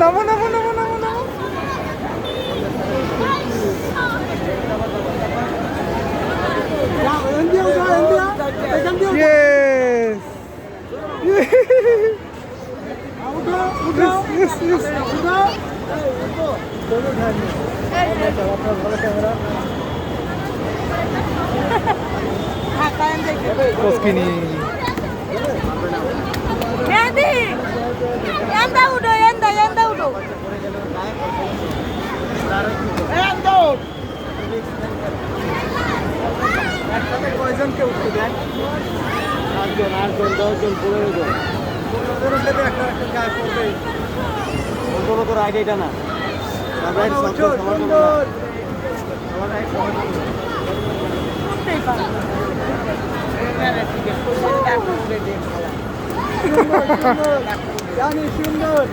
নামো নামো নামো নামো নামো Yes! Yes, yes, yes. কয়জনকে উঠতে দেন। আটজন আটজন দশজন পনেরো জন পনেরো জন একটা একটা গায়ে পড়বে তোর তোর আইডিয়া এটা না। সুন্দর জানি সুন্দর।